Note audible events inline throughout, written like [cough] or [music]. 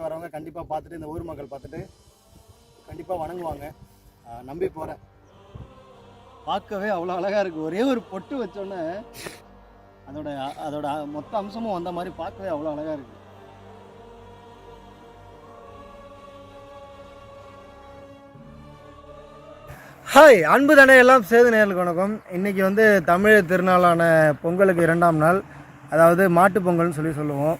வேலைக்கு வரவங்க கண்டிப்பாக பார்த்துட்டு இந்த ஊர் மக்கள் பார்த்துட்டு கண்டிப்பாக வணங்குவாங்க. நம்பி போகிறேன் பார்க்கவே அவ்வளோ அழகாக இருக்குது ஒரே ஒரு பொட்டு வச்சோன்னே அதோட அதோட மொத்த அம்சமும் வந்த மாதிரி பார்க்கவே அவ்வளோ அழகாக இருக்குது ஹாய் அன்பு தடை எல்லாம் சேது நேர்களுக்கு வணக்கம். இன்றைக்கி வந்து தமிழ் திருநாளான பொங்கலுக்கு இரண்டாம் நாள். அதாவது மாட்டுப் பொங்கல்னு சொல்லி சொல்லுவோம்.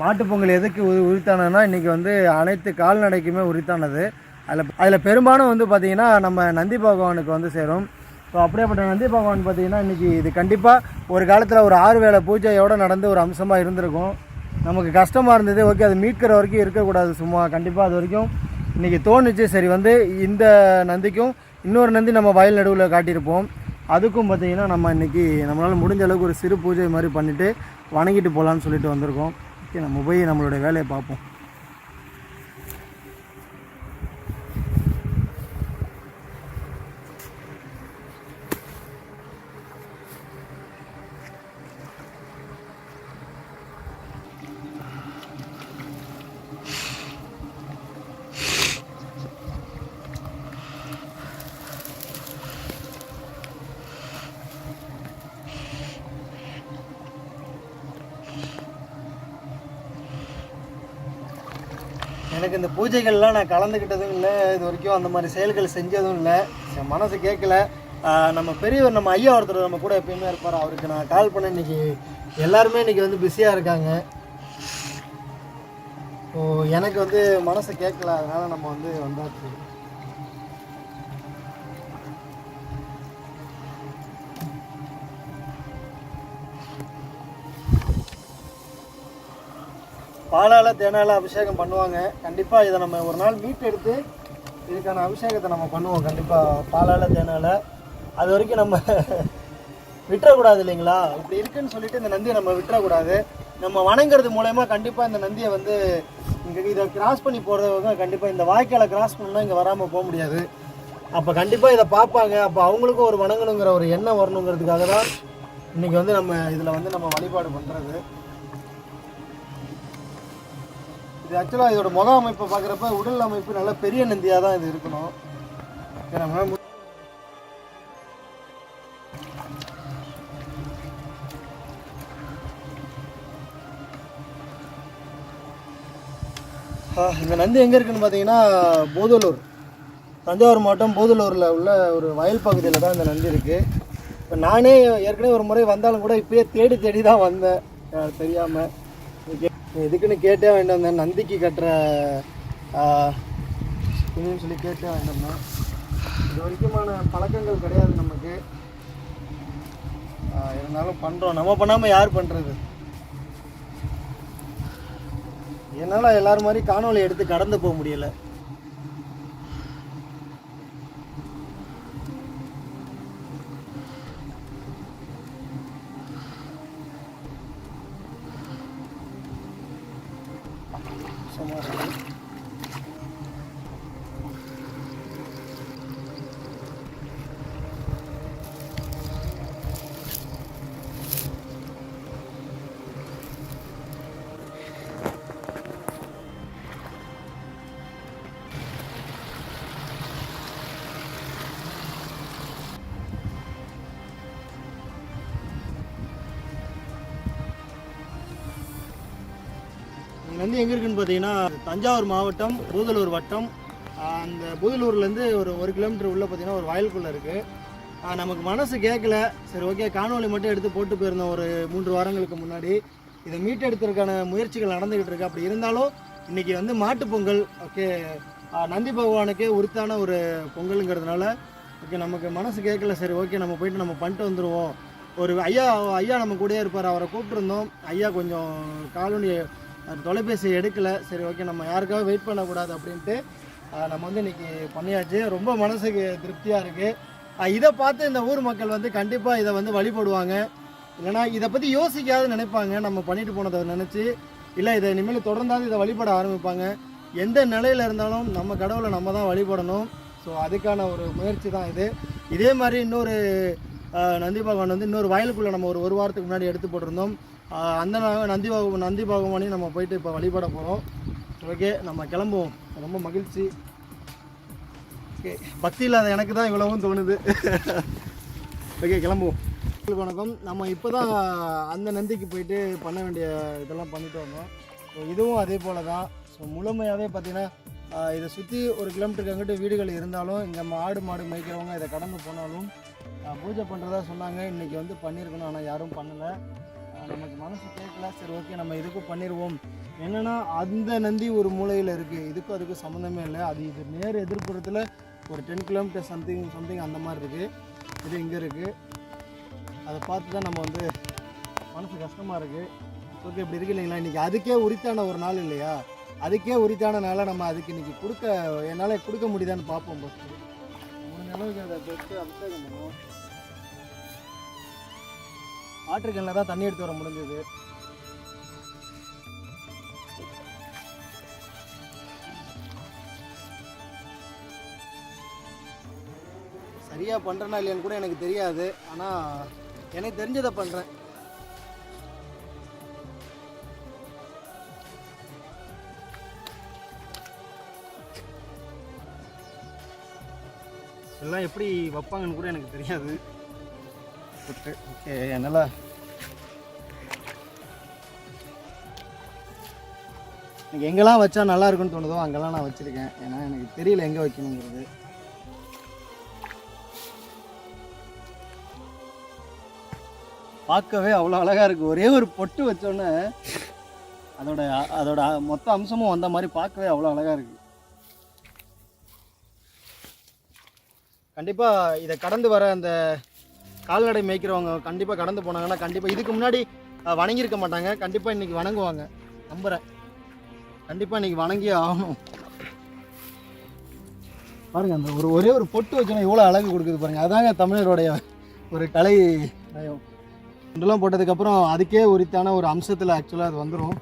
மாட்டுப்பொங்கல் பொங்கல் எதுக்கு உரி உரித்தானதுன்னா இன்றைக்கி வந்து அனைத்து கால்நடைக்குமே உரித்தானது. அதில் அதில் பெரும்பாலும் வந்து பார்த்திங்கன்னா நம்ம நந்தி பகவானுக்கு வந்து சேரும். ஸோ அப்படியேப்பட்ட நந்தி பகவான் பார்த்திங்கன்னா இன்றைக்கி இது கண்டிப்பாக ஒரு காலத்தில் ஒரு ஆறு வேலை பூஜையோடு நடந்து ஒரு அம்சமாக இருந்திருக்கும். நமக்கு கஷ்டமாக இருந்தது ஓகே அது மீட்கிற வரைக்கும் இருக்கக்கூடாது சும்மா கண்டிப்பாக அது வரைக்கும். இன்றைக்கி தோணுச்சு சரி வந்து இந்த நந்திக்கும் இன்னொரு நந்தி நம்ம வயல் நடுவில் காட்டியிருப்போம். அதுக்கும் பார்த்தீங்கன்னா நம்ம இன்றைக்கி நம்மளால் முடிஞ்ச அளவுக்கு ஒரு சிறு பூஜை மாதிரி பண்ணிவிட்டு வணங்கிட்டு போகலான்னு சொல்லிட்டு வந்திருக்கோம். ஏன்னா நம்ம போய் நம்மளுடைய வேலையை பார்ப்போம். எனக்கு இந்த பூஜைகள்லாம் நான் கலந்துக்கிட்டதும் இல்லை இது வரைக்கும் அந்த மாதிரி செயல்கள் செஞ்சதும் இல்லை. என் மனசு கேட்கல நம்ம பெரியவர் நம்ம ஐயா ஒருத்தர் நம்ம கூட எப்பயுமே இருப்பார். அவருக்கு நான் கால் பண்ண இன்னைக்கு எல்லாருமே இன்னைக்கு வந்து பிஸியாக இருக்காங்க. ஸோ எனக்கு வந்து மனசு கேட்கல அதனால நம்ம வந்து வந்தாச்சு. பாலால் தேனால அபிஷேகம் பண்ணுவாங்க. கண்டிப்பாக இதை நம்ம ஒரு நாள் மீட் எடுத்து இதுக்கான அபிஷேகத்தை நம்ம பண்ணுவோம். கண்டிப்பாக பாலால் தேனால். அது வரைக்கும் நம்ம [laughs] விட்டுறக்கூடாது இல்லைங்களா? இப்படி இருக்குன்னு சொல்லிட்டு இந்த நந்தியை நம்ம விட்டுறக்கூடாது. நம்ம வணங்குறது மூலயமா கண்டிப்பாக இந்த நந்தியை வந்து இங்கே இதை கிராஸ் பண்ணி போகிறவங்க கண்டிப்பாக இந்த வாய்க்காலை கிராஸ் பண்ணால் இங்கே வராமல் போக முடியாது. அப்போ கண்டிப்பாக இதை பார்ப்பாங்க. அப்போ அவங்களுக்கும் ஒரு வணங்கணுங்கிற ஒரு எண்ணம் வரணுங்கிறதுக்காக தான் இன்றைக்கி வந்து நம்ம இதில் வந்து நம்ம வழிபாடு பண்ணுறது இது ஆக்சுவலாக இதோட முக அமைப்பை பார்க்குறப்ப உடல் அமைப்பு நல்ல பெரிய நந்தியாக தான் இது இருக்கணும். ஏன்னா இந்த நந்தி எங்கே இருக்குன்னு பார்த்தீங்கன்னா போதலூர். தஞ்சாவூர் மாவட்டம் போதலூரில் உள்ள ஒரு வயல் பகுதியில் தான் இந்த நந்தி இருக்குது இப்போ நானே ஏற்கனவே ஒரு முறை வந்தாலும் கூட இப்போயே தேடி தேடி தான் வந்தேன். தெரியாமல் எதுக்குன்னு கேட்டே வேண்டாம் தான் நந்திக்கு கட்டுற துணின்னு சொல்லி கேட்டே வேண்டாம் இது வரைக்குமான பழக்கங்கள் கிடையாது நமக்கு. இருந்தாலும் பண்ணுறோம் நம்ம பண்ணாமல் யார் பண்ணுறது என்னால் எல்லாரும் மாதிரி காணொளி எடுத்து கடந்து போக முடியலை. வந்து எங்கே இருக்குன்னு பார்த்தீங்கன்னா தஞ்சாவூர் மாவட்டம் பூதலூர் வட்டம். அந்த பூதலூர்லேருந்து ஒரு ஒரு கிலோமீட்டர் உள்ளே பார்த்தீங்கன்னா ஒரு வயலுக்குள்ளே இருக்குது நமக்கு மனசு கேட்கல சரி ஓகே காணொளி மட்டும் எடுத்து போட்டு போயிருந்தோம் ஒரு மூன்று வாரங்களுக்கு முன்னாடி. இதை மீட்டெடுத்ததுக்கான முயற்சிகள் நடந்துக்கிட்டு இருக்கு. அப்படி இருந்தாலும் இன்னைக்கு வந்து மாட்டுப் பொங்கல் ஓகே நந்தி பகவானுக்கே உருத்தான ஒரு பொங்கலுங்கிறதுனால ஓகே நமக்கு மனசு கேட்கல சரி ஓகே நம்ம போயிட்டு நம்ம பண்ணிட்டு வந்துடுவோம் ஒரு ஐயா ஐயா நம்ம கூடயே இருப்பார். அவரை கூப்பிட்டுருந்தோம். ஐயா கொஞ்சம் காலொலி அவர் தொலைபேசி எடுக்கலை. சரி ஓகே நம்ம யாருக்காக வெயிட் பண்ணக்கூடாது அப்படின்ட்டு நம்ம வந்து இன்னைக்கு பண்ணியாச்சு. ரொம்ப மனசுக்கு திருப்தியாக இருக்குது இதை பார்த்து இந்த ஊர் மக்கள் வந்து கண்டிப்பாக இதை வந்து வழிபடுவாங்க. இல்லைனா இதை பற்றி யோசிக்காது நினைப்பாங்க. நம்ம பண்ணிட்டு போனதை நினச்சி இல்லை இதை இனிமேல் தொடர்ந்தாவது இதை வழிபட ஆரம்பிப்பாங்க. எந்த நிலையில் இருந்தாலும் நம்ம கடவுளை நம்ம தான் வழிபடணும். ஸோ அதுக்கான ஒரு முயற்சி தான் இது. இதே மாதிரி இன்னொரு நந்தி பகவான் வந்து இன்னொரு வயலுக்குள்ளே நம்ம ஒரு ஒரு வாரத்துக்கு முன்னாடி எடுத்து போட்டிருந்தோம். அந்த நந்தி பகவான் நந்தி பகவானையும் நம்ம போயிட்டு இப்போ வழிபட போகிறோம் ஓகே நம்ம கிளம்புவோம். ரொம்ப மகிழ்ச்சி. ஓகே பக்தி இல்லாத எனக்கு தான் இவ்வளவும் தோணுது. ஓகே கிளம்புவோம். வணக்கம். நம்ம இப்போ தான் அந்த நந்திக்கு போயிட்டு பண்ண வேண்டிய இதெல்லாம் பண்ணிட்டு வந்தோம். ஸோ இதுவும் அதே போல் தான் ஸோ முழுமையாகவே பார்த்திங்கன்னா இதை சுற்றி ஒரு கிலோமீட்டருக்கு அங்கிட்டு வீடுகள் இருந்தாலும் இங்கே ஆடு மாடு மேய்க்கிறவங்க இதை கடந்து போனாலும் பூஜை பண்ணுறதா சொன்னாங்க. இன்றைக்கி வந்து பண்ணியிருக்கணும் ஆனால் யாரும் பண்ணலை. நமக்கு மனசு கேட்கல சரி ஓகே நம்ம இதுக்கும் பண்ணிடுவோம் என்னன்னா அந்த நந்தி ஒரு மூலையில் இருக்குது இதுக்கும் அதுக்கும் சம்மந்தமே இல்லை. அது இது நேர் எதிர்ப்புறத்தில் ஒரு டென் கிலோமீட்டர் சம்திங் சம்திங் அந்த மாதிரி இருக்குது இது இங்கே இருக்குது அதை பார்த்து தான் நம்ம வந்து மனசு கஷ்டமாக இருக்குது ஓகே இப்படி இருக்கு இல்லைங்களா? இன்றைக்கி அதுக்கே உரித்தான ஒரு நாள் இல்லையா? அதுக்கே உரித்தான நாளை நம்ம அதுக்கு இன்றைக்கி கொடுக்க என்னால் கொடுக்க முடியுதான்னு பார்ப்போம் ஃபஸ்ட்டு முடிஞ்ச அளவுக்கு அதை பெற்று அபிஷேகம் பண்ணுவோம். ஆற்றுக்கல்ல தான் தண்ணி எடுத்து வர முடிஞ்சது. சரியாக பண்ணுறனா இல்லையான்னு கூட எனக்கு தெரியாது. ஆனால் எனக்கு தெரிஞ்சதை பண்ணுறேன் எல்லாம் எப்படி வைப்பாங்கன்னு கூட எனக்கு தெரியாது. ஓகே ஓகே என்னால். எனக்கு எங்கெல்லாம் வச்சா நல்லா இருக்குன்னு தோணுதோ அங்கெல்லாம் நான் வச்சுருக்கேன். ஏன்னா எனக்கு தெரியல எங்கே வைக்கணுங்கிறது. பார்க்கவே அவ்வளோ அழகாக இருக்குது ஒரே ஒரு பொட்டு வச்சோன்னே அதோட அதோட மொத்த அம்சமும் வந்த மாதிரி பார்க்கவே அவ்வளோ அழகாக இருக்குது கண்டிப்பாக இதை கடந்து வர அந்த கால்நடை மேய்க்கிறவங்க கண்டிப்பாக கடந்து போனாங்கன்னா கண்டிப்பாக இதுக்கு முன்னாடி வணங்கியிருக்க மாட்டாங்க. கண்டிப்பாக இன்றைக்கி வணங்குவாங்க. நம்புகிறேன் கண்டிப்பாக இன்றைக்கி வணங்கியே ஆகணும். பாருங்கள் அந்த ஒரு ஒரே ஒரு பொட்டு வச்சோன்னா எவ்வளோ அழகு கொடுக்குது பாருங்கள் அதாங்க தமிழருடைய ஒரு கலை நயம். இதெல்லாம் போட்டதுக்கப்புறம் அதுக்கே உரித்தான ஒரு அம்சத்தில் ஆக்சுவலாக அது வந்துடும்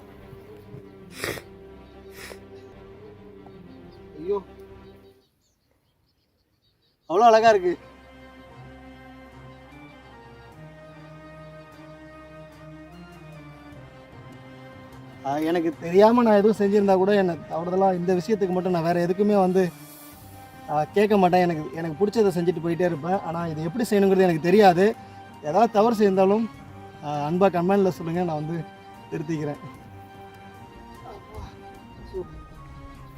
ஐயோ. அவ்வளோ அழகாக இருக்குது எனக்கு தெரியாமல் நான் எதுவும் செஞ்சுருந்தா கூட என்னை தவறுதலாக இந்த விஷயத்துக்கு மட்டும் நான் வேறு எதுக்குமே வந்து கேட்க மாட்டேன். எனக்கு எனக்கு பிடிச்சதை செஞ்சுட்டு போயிட்டே இருப்பேன். ஆனால் இது எப்படி செய்யணுங்கிறது எனக்கு தெரியாது. ஏதாவது தவறு செய்தாலும் அன்பாக கமெண்டில் சொல்லுங்கள் நான் வந்து திருத்திக்கிறேன்.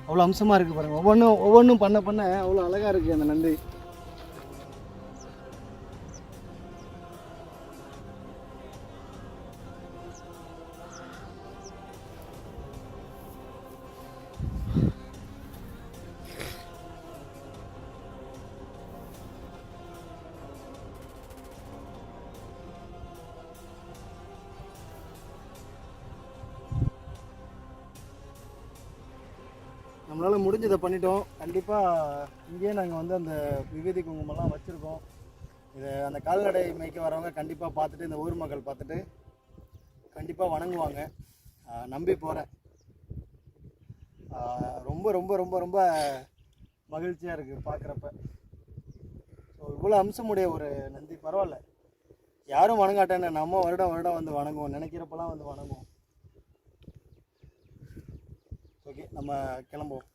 அவ்வளோ அம்சமாக இருக்குது பாருங்கள் ஒவ்வொன்றும் ஒவ்வொன்றும் பண்ண பண்ண அவ்வளோ அழகாக இருக்குது அந்த நன்றி. நம்மளால் முடிஞ்சதை பண்ணிட்டோம். கண்டிப்பாக இங்கேயே நாங்கள் வந்து அந்த விபூதி குங்குமம்லாம் வச்சுருக்கோம். இதை அந்த கால்நடை மேய்க்க வரவங்க கண்டிப்பாக பார்த்துட்டு இந்த ஊர் மக்கள் பார்த்துட்டு கண்டிப்பாக வணங்குவாங்க. நம்பி போகிறேன் ரொம்ப ரொம்ப ரொம்ப ரொம்ப மகிழ்ச்சியாக இருக்குது பார்க்குறப்ப. ஸோ இவ்வளோ அம்சமுடைய ஒரு நந்தி பரவாயில்ல. யாரும் வணங்காட்டேன்னு நம்ம வருடம் வருடம் வந்து வணங்குவோம். நினைக்கிறப்பெல்லாம் வந்து வணங்குவோம். ஓகே நம்ம கிளம்புவோம்.